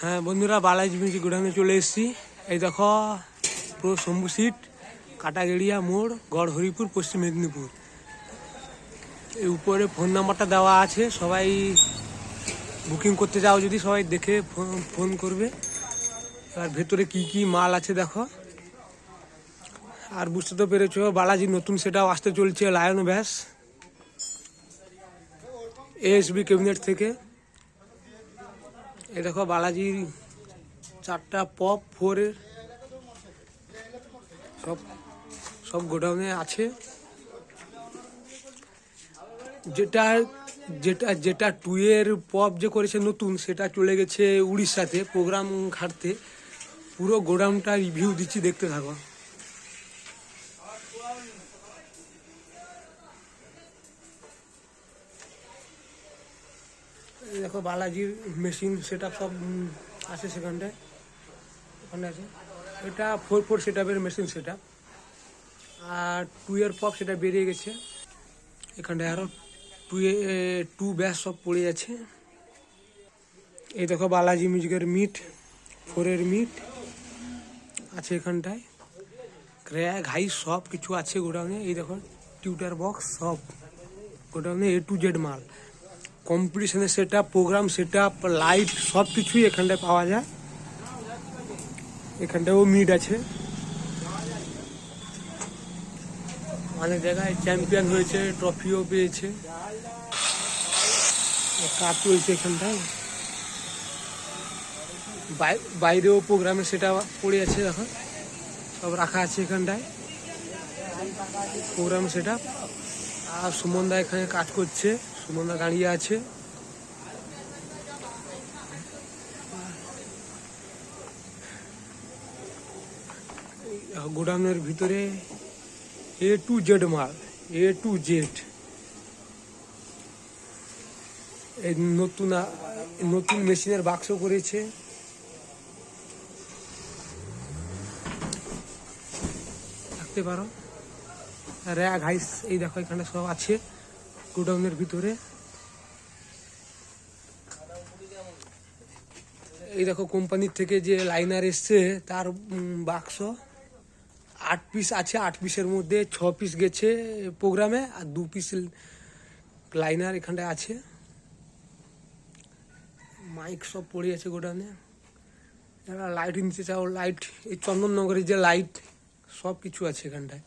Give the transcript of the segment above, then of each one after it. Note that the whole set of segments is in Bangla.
হ্যাঁ বন্ধুরা বালাজি মিউজিক গোডাউনে চলে এসেছি। এই দেখো, পুরো শম্ভু সিট, কাটাগেড়িয়া মোড় গড় হরিপুর পশ্চিম মেদিনীপুর। এই উপরে ফোন নাম্বারটা দেওয়া আছে, সবাই বুকিং করতে যাও, যদি সবাই দেখে ফোন- ফোন করবে। আর ভেতরে কি কি মাল আছে দেখো। আর বুঝতে তো পেরেছ, বালাজি নতুন সেটাও আসতে চলছে, লায়ন ব্যাস। এএসবি ক্যাবিনেট থেকে। এই দেখো বালাজির চারটা পপ, ফোরের সব সব গোডাউনে আছে। যেটা যেটা যেটা টু এর পপ যে করেছে নতুন, সেটা চলে গেছে উড়িষ্যাতে, প্রোগ্রাম ঘাটতে। পুরো গোডাউনটা রিভিউ দিচ্ছি, দেখতে থাকো। দেখো বালাজির মেশিন সেট সব আছে সেখানটায়। ওখানে আছে। এটা ফোর ফোর সেট মেশিন সেটা আর টু এর পপ সেটা বেরিয়ে গেছে। এখানটায় আরও টু টু ব্যাস সব পড়ে আছে এই দেখো বালাজি মিউজিকের মিট ফোরের মিট আছে এখানটায়। ক্র্যাক হাই সব কিছু আছে গোডাউনে। এই দেখো টিউটার বক্স সব। গোডাউনে এ টু জেড মাল। কম্পিটিশনের set up program set up light সব কিছুই এখানটায় পাওয়া যায়। এখানটাও মিড আছে। অনেক জায়গায় চ্যাম্পিয়ন হয়েছে ট্রফিও পেয়েছে। কাজ চলছে এখানটায়। বাই- বাইরেও প্রোগ্রামে সেটা পড়ে আছে দেখো। সব রাখা আছে এখানটায়। প্রোগ্রাম সেটা আর সুমনদা এখানে কাজ করছে। সুমনদা দাঁড়িয়ে আছে। গোডাউনের ভিতরে এ টু জেড মাল এ টু জেড এই নতুন নতুন মেশিনের বাক্স করেছে। থাকতে পারো। র্যাগ হাইস এই দেখো এখানে সব আছে। গোডাউনের ভিতরে। এই দেখো, কোম্পানির থেকে যে লাইনার এসছে, তার বাক্স। আট পিস আছে, আট পিসের মধ্যে ছ পিস গেছে প্রোগ্রামে আর দু পিস লাইনার এখানটায় আছে। মাইক সব পড়ে আছে গোডাউনে। যারা লাইট নিতে চাও লাইট এই চন্দননগরের যে লাইট সব কিছু আছে এখানটায়।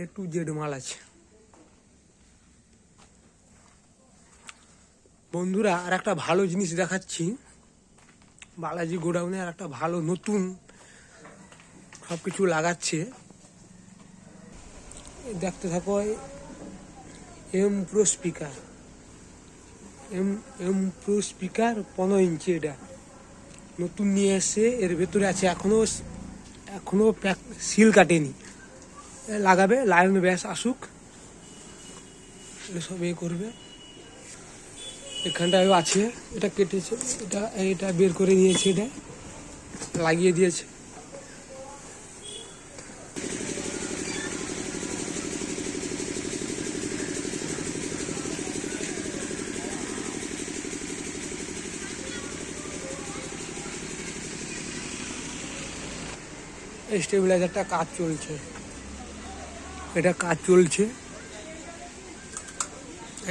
এ টু জেড মাল আছে। বন্ধুরা, আর একটা ভালো জিনিস দেখাচ্ছি। বালাজি গোডাউনে আর একটা ভালো নতুন সব কিছু লাগাচ্ছে। দেখতে থাকো M pro speaker. M M pro speaker পনেরো ইঞ্চি এটা। নতুন নিয়ে এসে এর ভেতরে আছে, এখনও এখনও প্যাক, সিল কাটেনি। লাগাবে, লায়ন ব্যাস আসুক। এসব এ করবে। এখানটায় আছে, এটা কেটেছে, এটা এটা বের করে নিয়েছে এটা, লাগিয়ে দিয়েছে। স্টেবিলাইজারটা কাজ চলছে। এটা কাজ চলছে।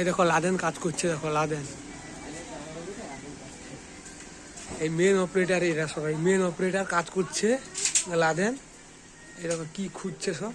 এই দেখো, লাদেন কাজ করছে, দেখো, লাদেন। এই মেন অপারেটার এরা সবাই মেন অপারেটার কাজ করছে, লাদেন। দেখো, কি খুঁজছে সব।